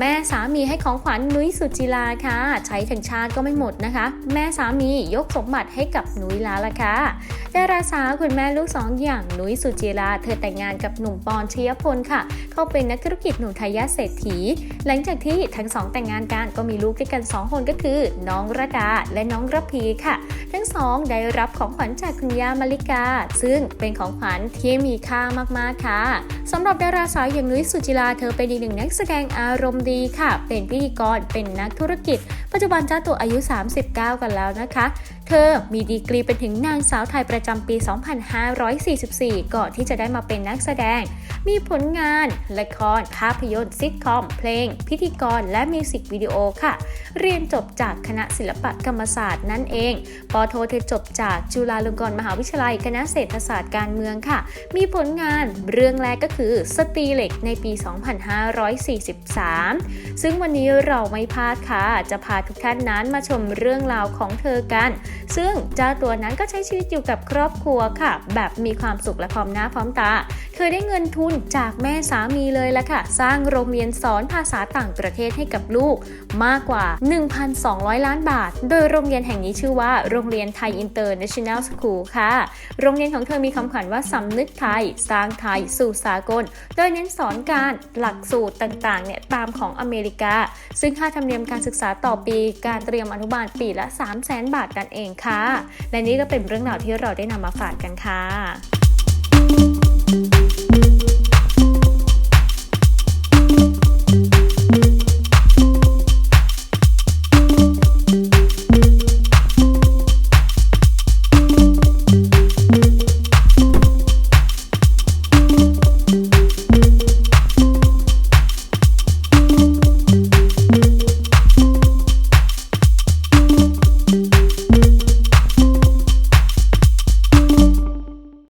แม่สามีให้ของขวัญนุ้ยสุจิลาค่ะ ใช้ถึงชาติก็ไม่หมดนะคะ แม่สามียกสมบัติให้กับนุ้ยแล้วล่ะค่ะ ดาราสาวคุณแม่ลูกสองอย่างนุ้ยสุจิลาเธอแต่งงานกับหนุ่มปอนชยพลค่ะ เขาเป็นนักธุรกิจหนุ่มทายาทเศรษฐี หลังจากที่ทั้งสองแต่งงานกันก็มีลูกด้วยกันสองคนก็คือ น้องระดาและน้องระพีค่ะ ทั้งสองได้รับของขวัญจากคุณย่ามาริกา ซึ่งเป็นของขวัญที่มีค่ามากๆค่ะสำหรับดาราสาวอย่างนุ้ยสุจิลาเธอเป็นอีกหนึ่งนักแสดงอารมณ์ดีค่ะ เป็นพิธีกรเป็นนักธุรกิจ ปัจจุบันเจ้าตัวอายุ 39 กันแล้วนะคะ เธอมีดีกรีเป็นถึงนางสาวไทยประจำปี 2544 ก่อนที่จะได้มาเป็นนักแสดง มีผลงาน ละคร ภาพยนตร์ซิทคอม เพลง พิธีกร และมิวสิกวิดีโอค่ะ เรียนจบจากคณะศิลปกรรมศาสตร์นั่นเองปอโทเธอจบจากจุฬาลงกรณ์มหาวิทยาลัย คณะเศรษฐศาสตร์การเมืองค่ะ มีผลงานเรื่องแรกก็คือสตรีเหล็กในปี 2543 ซึ่งวันนี้เราไม่พลาดค่ะ จะพาทุกท่านนั้นมาชมเรื่องราวของเธอกัน ซึ่งเจ้าตัวนั้นก็ใช้ชีวิตอยู่กับครอบครัวค่ะ แบบมีความสุขและพร้อมหน้าพร้อมตา เธอได้เงินทุนจากแม่สามีเลยละค่ะ สร้างโรงเรียนสอนภาษาต่างประเทศให้กับลูก มากกว่า 1,200 ล้านบาท โดยโรงเรียนแห่งนี้ชื่อว่า โรงเรียนไทยอินเตอร์เนชั่นแนลสคูลค่ะ โรงเรียนของเธอมีคำขวัญว่าสำนึกไทย สร้างไทยสู่สากล โดยเน้นสอนการหลักสูตรต่างๆเนี่ยตามของอเมริกา ซึ่งค่าธรรมเนียมการศึกษาต่อปี การเตรียมอนุบาลปีละ 3 0 0 0 0 0 บาทนั่นเองค่ะ และนี่ก็เป็นเรื่องราวที่เราได้ได้นำมาฝากกันค่ะ